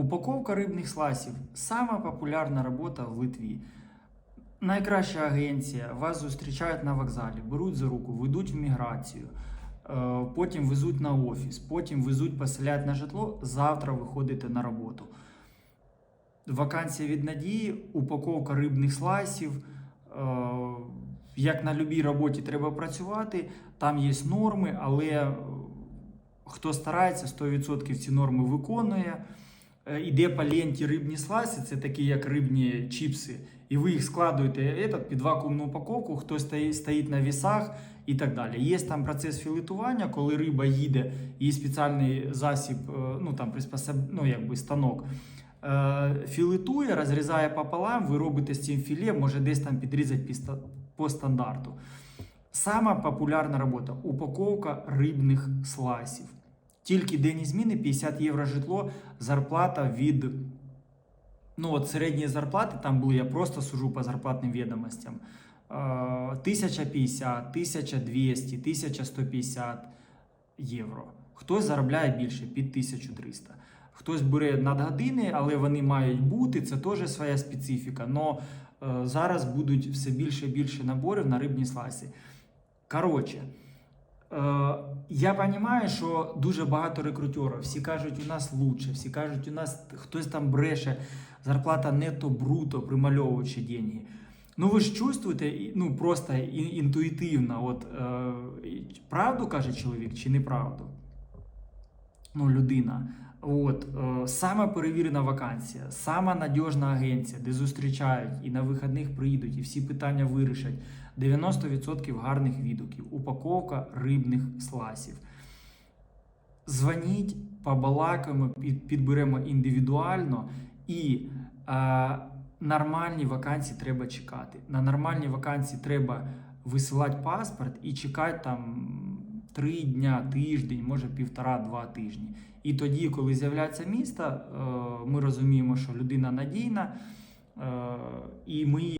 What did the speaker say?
Упаковка рибних сласів сама популярна робота в Литві. Найкраща агенція, вас зустрічають на вокзалі, беруть за руку, ведуть в міграцію, е, потім везуть на офіс, потім везуть, поселяють на житло. Завтра виходите на роботу. Вакансія від надії, упаковка рибних слайсів. Е, Як на будь-якій роботі треба працювати, там є норми, але е, хто старається, 100% ці норми виконує. Е, Іде по ленті рибні слайси, це такі як рибні чіпси, і ви їх складуєте этот, під вакуумну упаковку, хтось стоїть, на вісах і так далі. Є там процес філетування, коли риба їде, є спеціальний засіб, е, ну там приспособ, ну, якби станок. Е, Філетує, розрізає пополам, ви робите з цим філе, може десь там підрізати по стандарту. Сама популярна робота упаковка рибних слайсів. Тільки день зміни 50 євро житло, зарплата від. Ну, от середні зарплати там були, я просто сужу по зарплатним відомостям. Е, 1050, 1200, 1150 євро. Хтось заробляє більше під 1300. Хтось бере надгодини, але вони мають бути. Це теж своя специфіка. Но е, зараз будуть все більше і більше наборів на рибні слайси. Коротше, я розумію, що дуже багато рекрутерів. Всі кажуть, у нас лучше, всі кажуть, у нас хтось там бреше, зарплата нето бруто, примальовуючи деньги. Ну ви ж чувствуєте, ну просто інтуїтивно, от е, правду каже чоловік чи неправду? Ну, людина. От, е, сама перевірена вакансія, сама надіжна агенція, де зустрічають і на вихідних приїдуть, і всі питання вирішать. 90% гарних відгуків. Упаковка рибних сласів. Дзвоніть, побалакаємо, підберемо індивідуально і е, нормальні вакансії треба чекати. На нормальні вакансії треба висилати паспорт і чекати там три дня, тиждень, може півтора-два тижні. І тоді, коли з'являється місто, е, ми розуміємо, що людина надійна, е, і ми